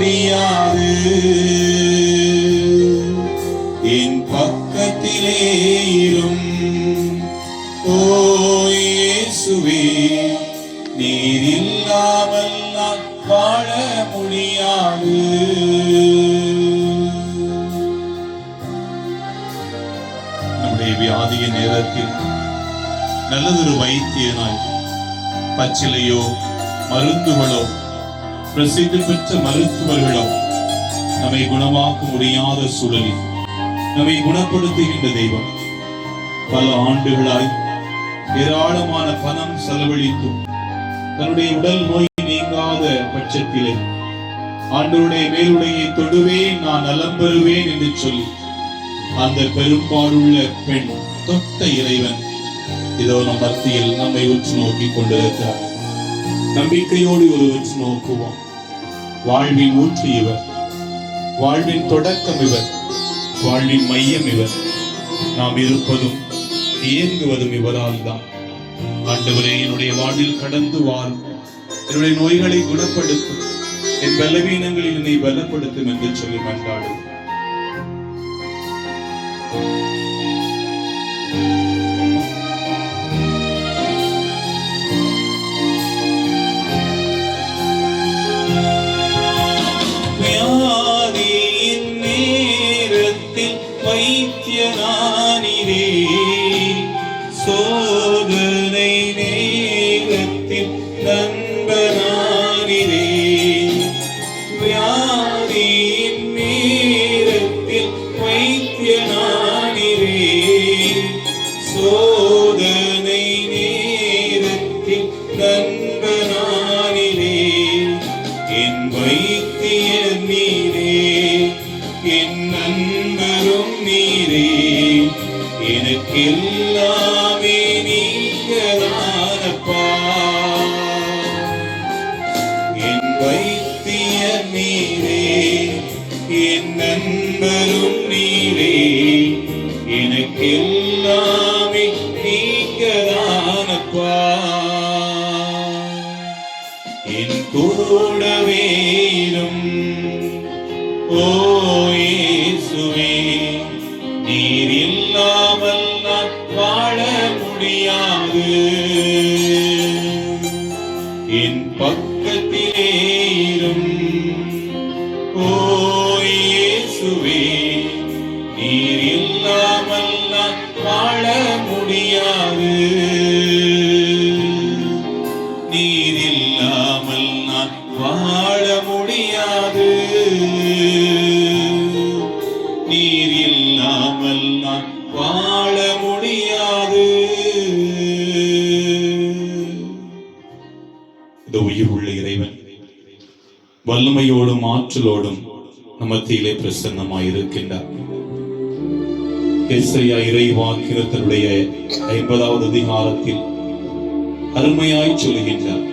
முடியாது என் பக்கத்திலே இரும். ஓசுவே இயேசுவே நீர் இல்லாமல் நான் வாழ முடியாது. நம்முடைய வியாதிய நேரத்தில் நல்லதொரு வைத்தியனாய் பச்சிலையோ மருந்துகளோ பிரசித்தி பெற்ற மருத்துவர்களும் நம்மை குணமாக்க முடியாத சூழலில் நம்மை குணப்படுத்துகின்ற தெய்வம். பல ஆண்டுகளாய் ஏராளமான பணம் செலவழித்தும் தன்னுடைய உடல் நோய் நீங்காத பட்சத்திலே ஆண்டவருடைய மேலுடையை தொடுவேன் நான் நலம் பெறுவேன் என்று சொல்லி அந்த பெரும்பாடுள்ள பெண் தொட்ட இறைவன் இதோ நம் மத்தியில் நம்மை உற்று நோக்கி கொண்டிருக்கிறார். நம்பிக்கையோடு ஒரு நோக்குவான் நோக்குவோம். வாழ்வின் ஊற்று இவர். வாழ்வின் தொடக்கம் இவர். வாழ்வின் மையம் இவர். நாம் இருப்பதும் இயங்குவதும் இவரால் தான் ஆண்டவரே என்னுடைய வாழ்வில் கடந்து வாரும். என்னுடைய நோய்களை குணப்படுத்தும். என் பலவீனங்களில் என்னை பலப்படுத்தும் என்று சொல்லி மன்றாடும் நேரத்தில் நண்பனானிரே வியாதியின் நேரத்தில் வைத்தியனானிரே சோதனை நேரத்தில் நண்பனானிரே என் வைத்தியர் நீரே என் நண்பரும் நீரே. எனக்கு எல்லாமே நீங்கதானப்பா. என் கூடவேரும் ஓ நீர் இல்லாமல் நான் வாழ முடியாது. என் பக்கத்திலே இரும். நீர் இல்லாமல் வாழ முடியாது. நீர் இல்லாமல் நான் வாழ முடியாது. நீர் இல்லாமல் நான் வாழ முடியாது. இந்த உயிர் உள்ள இறைவன் வல்லமையோடும் ஆற்றலோடும் நமத்திலே பிரசன்னமாயிருக்கின்றார். எஸ்ஐயா இறைவா இறைவாக்கினத்தினுடைய ஐம்பதாவது அதிகாரத்தில் அருமையாய் சொல்கின்றார்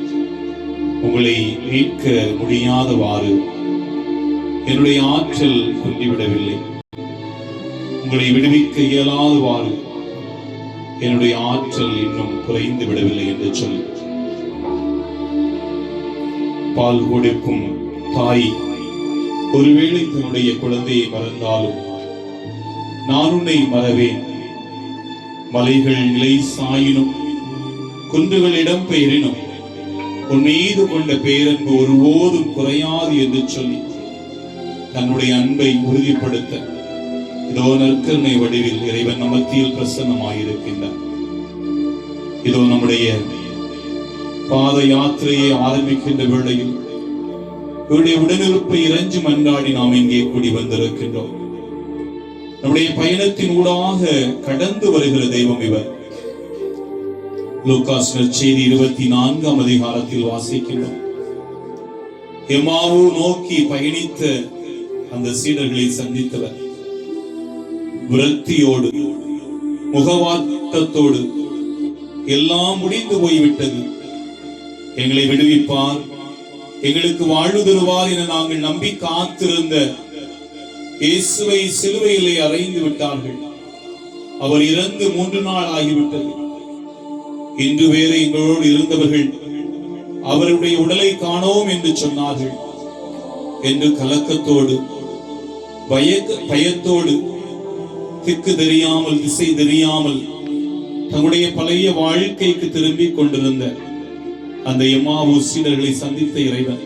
உங்களை மீட்க முடியாதவாறு என்னுடைய ஆற்றல் குன்றிவிடவில்லை உங்களை விடுவிக்க இயலாதவாறு என்னுடைய ஆற்றல் இன்னும் குறைந்து விடவில்லை என்று சொல்லி. பால் கொடுக்கும் தாய் ஒருவேளை தன்னுடைய குழந்தையை மறந்தாலும் நான் உன்னை மறவேன். மலைகள் நிலை சாயினும் குன்றுகள் இடம் பெயரினும் உன் மீது கொண்ட பேரன்பு ஒருபோதும் குறையாது என்று சொல்லி தன்னுடைய அன்பை உறுதிப்படுத்த இதோ நற்கருணை வடிவில் இறைவன் நமத்தியில் பிரசன்னமாயிருக்கின்றார். இதோ நம்முடைய பாத யாத்திரையை ஆரம்பிக்கின்ற வேளையில் இவருடைய உடனிருப்பை இறைஞ்சு மன்றாடி நாம் இங்கே கூடி வந்திருக்கின்றோம். நம்முடைய பயணத்தின் ஊடாக கடந்து வருகிற தெய்வம் இவர். லூகாஸ் நற்செய்தி இருபத்தி நான்காம் அதிகாரத்தில் வாசிக்கின்றோம். எமாவு நோக்கி பயணித்த அந்த சீடர்களை சந்தித்தவர். விரக்தியோடு முகவாட்டத்தோடு எல்லாம் முடிந்து போய்விட்டது. எங்களை விடுவிப்பார். எங்களுக்கு வாழ்வு தருவார் என நாங்கள் நம்பி காத்திருந்த இயேசுவை சிலுவையிலே அறைந்து விட்டார்கள். அவர் இறந்து மூன்று நாள் ஆகிவிட்டது. இன்று வேற எங்களோடு இருந்தவர்கள் அவருடைய உடலை காணோம் என்று சொன்னார்கள். என்று கலக்கத்தோடு பயக்க பயத்தோடு திக்கு தெரியாமல் திசை தெரியாமல் தங்களுடைய பழைய வாழ்க்கைக்கு திரும்பிக் கொண்டிருந்த அந்த எம்மா சீடர்களை சந்தித்த இறைவன்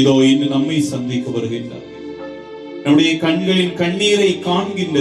இதோ இன்று நம்மை சந்திக்க வருகின்றார். நம்முடைய கண்களின் கண்ணீரை காண்கின்றது